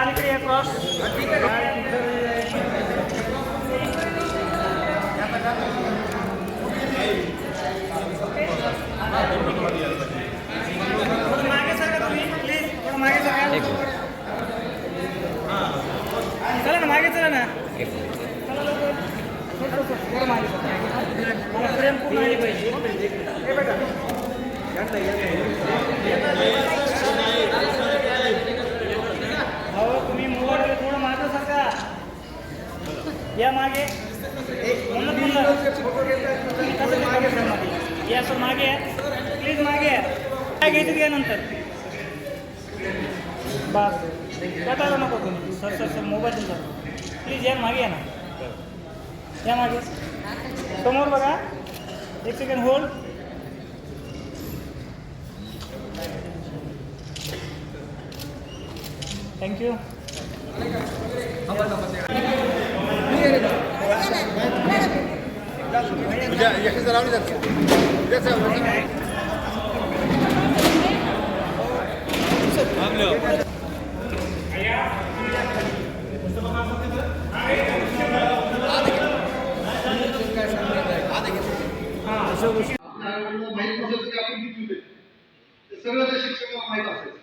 अलीकडे या क्रॉस थोडं मागे सरका तुम्ही प्लीज थोडं मागे सरका. चला ना मागे चला ना. थोडं. थोडं मागे फ्रेम पूर्ण आली पाहिजे हे बघा अहो तुम्ही मोबाईल थोडं मागे सरका या मागे म्हणलं म्हणलं या सर मागे? प्लीज मागे काय घ्यायचं घ्या नंतर? बस कटायला नको तुम्ही सर सर सर मोबाईल तुमचा. प्लीज या मागे या ना. या मागे. समोर बघा. एक सेकंड होल्ड थँक्यू आपल्याला माहीत नसेल तरी आपण किती होते ते सगळं त्या शिक्षकाला माहीत असायचं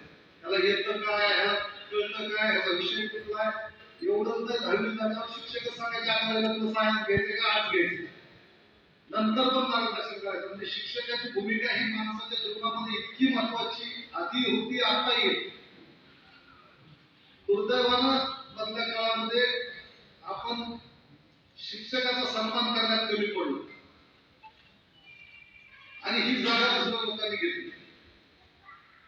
त्याला येतं काय ह्याला कळतं काय ह्याचा विषय कुठला आहे एवढं जर दहावी शिक्षक सांगायचे आपल्याला सायन्स घ्यायचे का आज घ्यायचे नंतर पण मार्गदर्शन करायचं. म्हणजे शिक्षकाची भूमिका ही माणसाच्या जीवनामध्ये इतकी महत्वाची आधी होती आता येईल. दुर्दैवानं मधल्या काळामध्ये आपण शिक्षकाचा सन्मान करण्यात कमी पडलो. आणि ही जागा दुसऱ्या लोकांनी घेतली.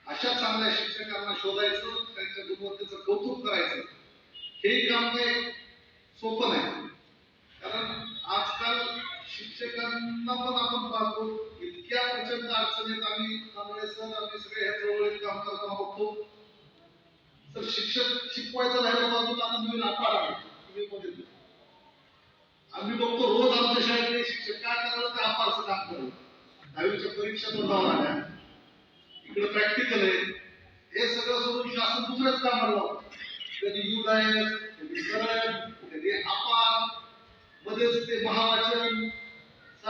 अशा चांगल्या शिक्षकांना शोधायचं त्यांच्या गुणवत्तेचं कौतुक करायचं हे काम काही सोपं नाही. शिक्षकांना पण आपण पाहतो इतक्या प्रचंड अडचणीत आम्ही त्यामुळे सर आम्ही सगळे ह्या जवळील काम करताना बघतो तर शिक्षक शिकवायचं राहिलं बाजूला आता नवीन अपार आहे तुम्ही बघितलं आम्ही बघतो रोज आमच्या शाळेतले शिक्षक काय करायला ते अपारचं काम करतात दहावीच्या परीक्षा तोंडावर आल्या. इकडे प्रॅक्टिकल आहे. हे सगळं सोडून शासन दुसऱ्याच कामाला लावतं. कधी युडायस कधी सरळ कधी अपार मध्येच ते महावाचन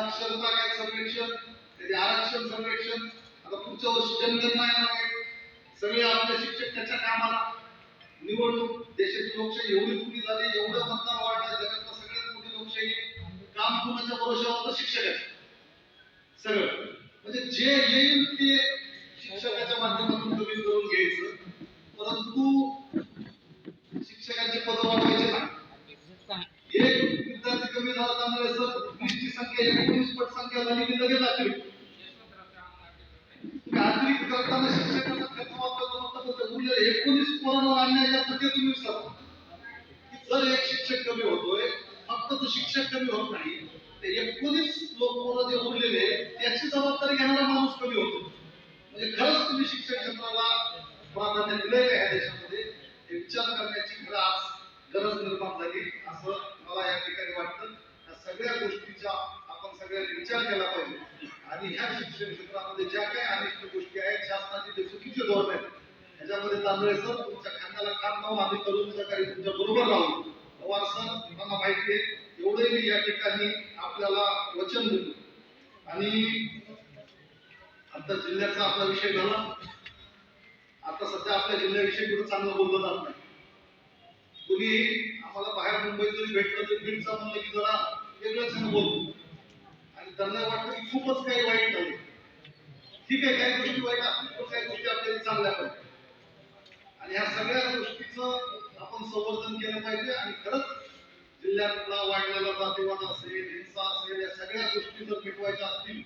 साक्षरता काय संरक्षण कधी आरक्षण संरक्षण आता पुढच्या वर्षी जनगणना येणार आहे सगळे आपले शिक्षक त्याच्या कामाला निवडणूक देशाची लोकशाही एवढी मोठी झाली एवढं मतदार वाढलं जगातलं सगळ्यात मोठी लोकशाही. काम कुणाच्या भरोशावर तर आहे सगळं. पट संख्या झाली की लगेच अतिरिक्त करताना शिक्षकांना म्हणजे एकोणीस पूर्ण आणण्याच्या ते तुम्ही विसरता जर एक शिक्षक कमी होतोय फक्त तो शिक्षक कमी होत नाही ते एकोणीस लोक पोरं जे उरलेले त्याची जबाबदारी घेणारा माणूस कमी होतो. म्हणजे खरंच तुम्ही शिक्षण क्षेत्राला प्राधान्य दिलंय का या देशामध्ये? विचार करण्याची खरं आज गरज निर्माण झाली असं मला या ठिकाणी वाटतं या सगळ्या गोष्टीचा आपण सगळ्यांनी विचार केला पाहिजे. आणि ह्या शिक्षण क्षेत्रामध्ये ज्या काही अनेक गोष्टी आहेत शासनाचे जे चुकीचे धोरण आहेत त्याच्यामध्ये तांदळे सर तुमच्या खांद्याला काम लावून आम्ही करून सकाळी तुमच्या बरोबर राहू. पवार सर मला माहिती आहे एवढे मी या ठिकाणी आपल्याला वचन देतो आणि आता जिल्ह्याचा आपला विषय झाला. आता सध्या आपल्या जिल्ह्याविषयी कुठं चांगलं बोललं जात नाही. कुणी आम्हाला बाहेर मुंबईत जरी भेटलं तरी बीडचा म्हणलं की जरा वेगळं जण बोलतो त्यांना वाटतं की खूपच काही वाईट आहे. ठीक आहे काही गोष्टी वाईट असतील पण काही गोष्टी आपल्याला चांगल्या पाहिजे. आणि ह्या सगळ्या गोष्टीचं आपण संवर्धन केलं पाहिजे आणि खरंच जिल्ह्यातला वाढलेला जातीवाद असेल हिंसा असेल या सगळ्या गोष्टी जर मिटवायच्या असतील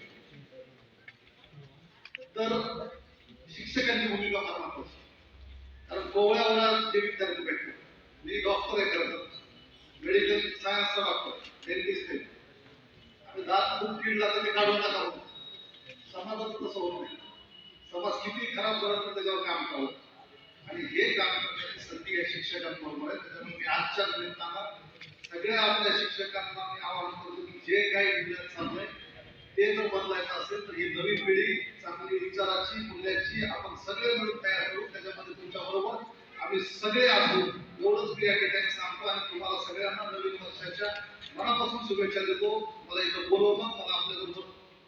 तर शिक्षकांची भूमिका फार महत्वाची कारण कोवळ्यावर जे विद्यार्थी भेटतो मी डॉक्टर आहे खरं मेडिकल सायन्सचा डॉक्टर डेंटिस्ट आहे. दात खूप किडला तर ते काढून टाकावं हो. समाजाचं तसं होत नाही. समाज किती खराब करत त्याच्यावर काम करावं. आणि हे काम करण्याची संधी या शिक्षकांबरोबर आहे. त्याच्यामुळे मी आजच्या निमित्तानं सगळ्या आपल्या शिक्षकांना मी आवाहन करतो की जे काही जिल्ह्यात चाललंय ते जर बदलायचं असेल तर ही नवी पिढी चांगली विचाराची मूल्याची आपण सगळे मिळून तयार करू. त्याच्यामध्ये तुमच्या बरोबर आम्ही सगळे असू. एवढंच मी या ठिकाणी सांगतो आणि तुम्हाला सगळ्यांना नवीन वर्षाच्या मनापासून शुभेच्छा देतो. मला इथं बोलवलं मला आपल्याबरोबर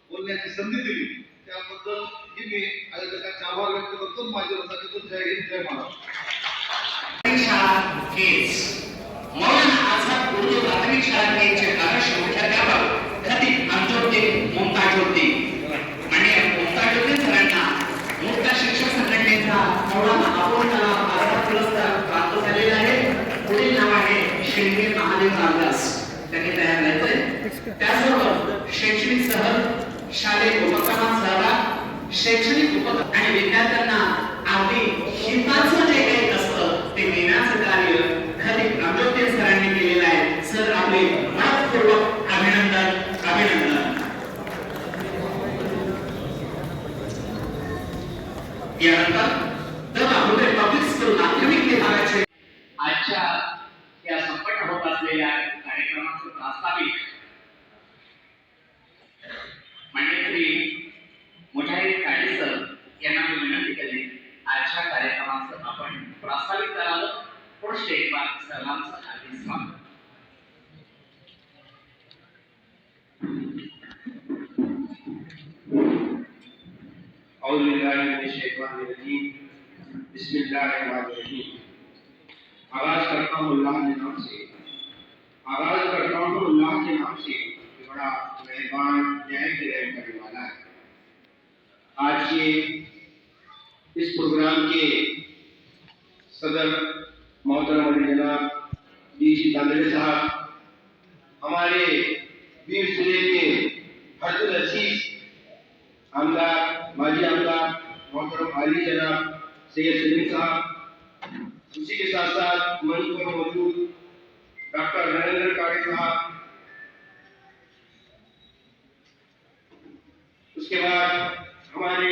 बोलण्याची संधी दिली. त्याबद्दल ही मी आयोजकांचे आभार व्यक्त करतो. माझे रजा जय हिंद जय महाराज प्राथमिक शाळा केस मौलाना आझाद उर्दू प्राथमिक शाळा केसचे आदर्श त्याचबरोबर शैक्षणिक सहल शालेय उपक्रमात सहभाग शैक्षणिक उपक्रम आणि विद्यार्थ्यांना आपली हिताचं जे काही असतं ते देण्याचं कार्य खरी प्रामुख्य सरांनी केलेलं आहे. सर आपले मनपूर्वक अभिनंदन अभिनंदन. यानंतर तर अगोदर पब्लिक स्कूल माध्यमिक विभागाचे आजच्या या संपन्न होत असलेल्या कार्यक्रमाचं प्रास्ताविक आगाज़ करता हूँ अल्लाह के नाम से। आगाज़ करता हूँ अल्लाह के नाम से बड़ा मेहरबान, न्याय के रहम करने वाला है। आज के इस प्रोग्राम के सदर मोहतरम सी तांदड़े साहब, हमारे वीर ज़िले के हज़रत अज़ीज़ आमदार माजी आमदार मोहतरम अली जनाब, सैयद सलीम साहब, उसी के साथ साथ मंच पर मौजूद डॉक्टर नरेंद्र कारे साहब। उसके बाद हमारे